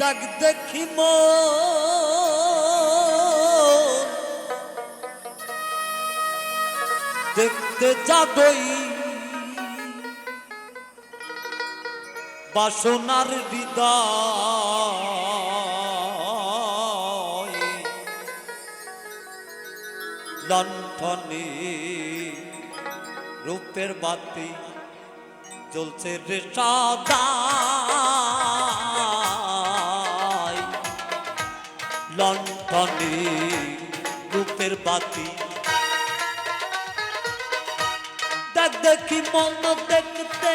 ডাক দেখি দেখতে যাবই। বাসনার হৃদয়। লণ্ঠনে রূপের বাতি জ্বলছে রে সাদাই লণ্ঠনে রূপের বাতি। দেখ দেখি মন, দেখতে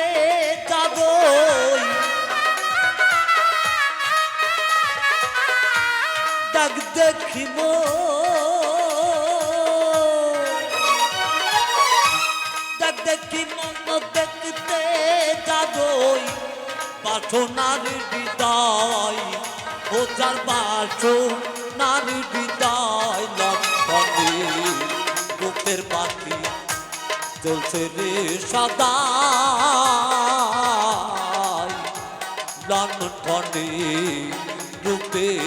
যাবই দেখ দেখি দেখ দেখি মন, দেখতে যাবই পাঠনার হৃদয় ও যার বাসনার হৃদয় লক্ষণে রূপের বাতি চলছে রে সদা লণ্ঠনে রূপের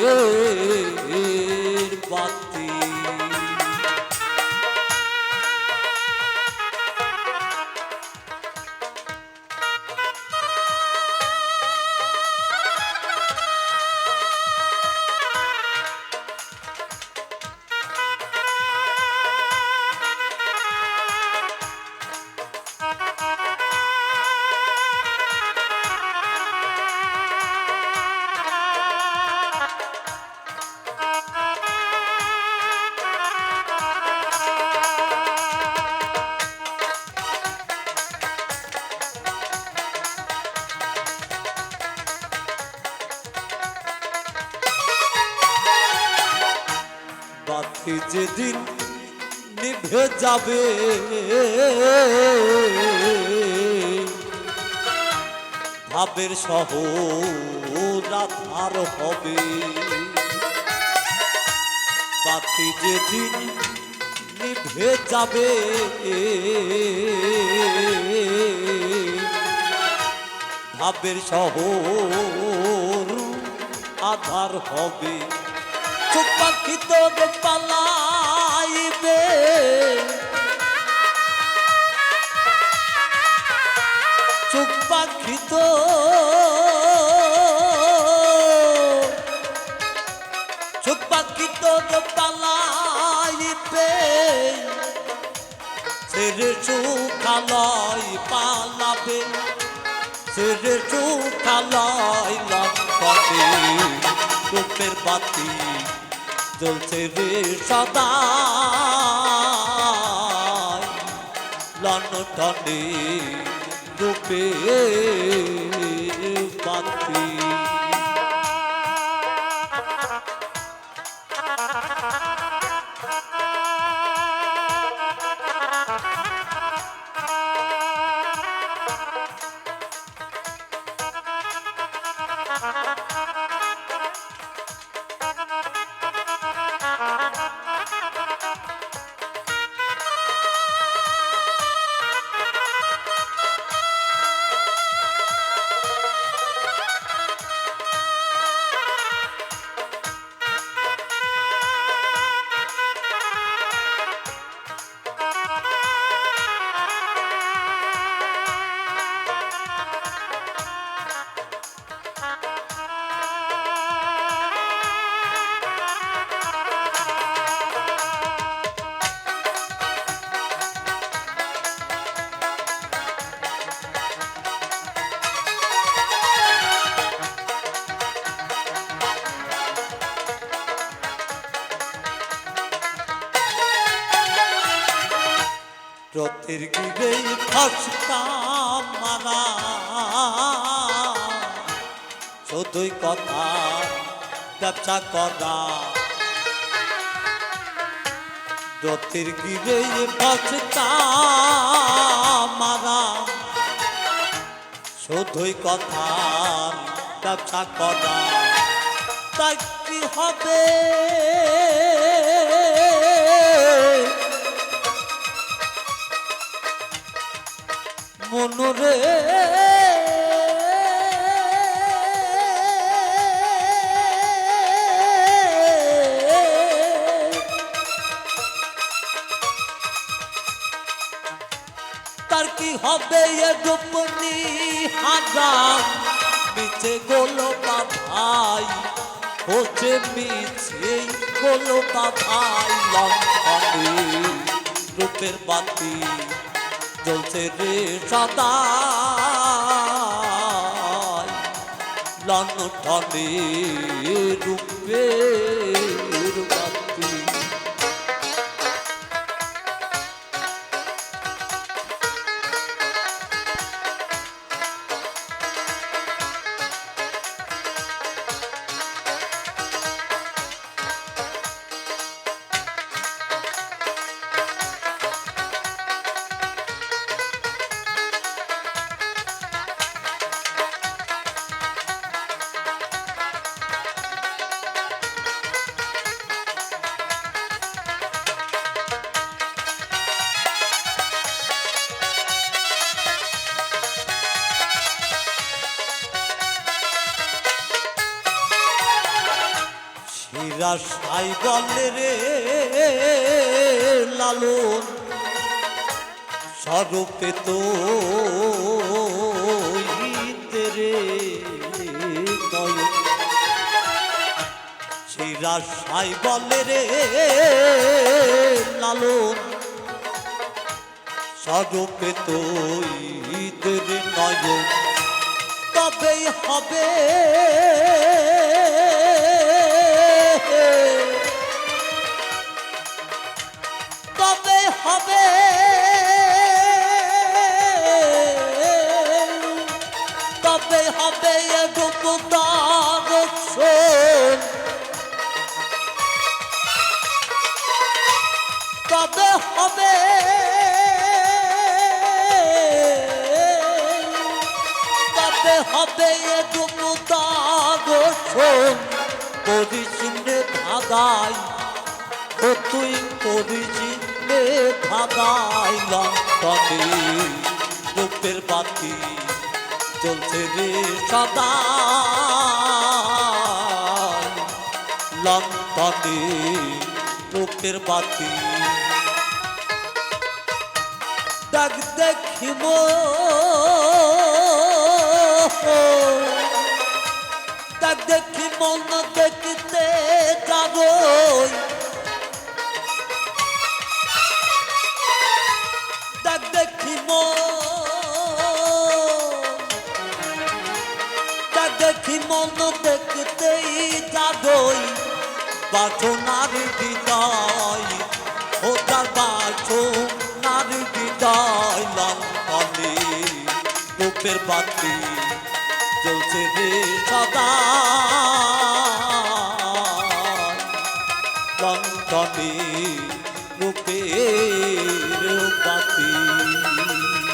যেদিন নিভে যাবে। ভাবের সহ রাধার হবে। বাতি যেদিন নিভে যাবে। ভাবের শহর আধার হবে। চোখ পাখি তোর পালাইবে। চোখ পাখি তো চোখ পাখি তোর পালাইবে। ছেড়ে সুখালয় পালাবে। ছেড়ে সুখালয় লক্ষণে রূপের বাতি জ্বলছে রে সদা লন্ঠনে রূপে রথের গিরে খসতাম মারা। শুধুই কথা ব্যবসা করা। রথের গিরে খসতাম মারা। শুধুই কথা ব্যবসা করা। তাই কি হবে? মনু রে। তার কি হবে এ গোপনি হাজার? মিছে গোলো ভাই, হচ্ছে মিছে গোলো ভাই লঙ্কা রূপের বাতিল জ্বলছে রে সদা লণ্ঠনে রূপের শিরা সাই বলে রে লালন। স্বরূপে তো রে সাই বলে রে লালন। স্বরূপে তো রে নয় তবেই হবে হবে। তবে হবে তবে হবে তবে হবে রূপদার পরিচিনে ভাগাই ও তুই পরিচিনে ভাগাই লঙ্কনে রূপের বাতি চলছে রে সদা। লঙ্কনে রূপের বাতি ডাক দেখিব। ডাক দেখি মন দেখতে দেখি মন দেখতেই যাবই বাসনার হৃদয় ও তার বাসনার হৃদয় লঙ্কনে রূপের বাতি জ্বলছে রে সদা। লঙ্কনে রূপের বাতি। চলছে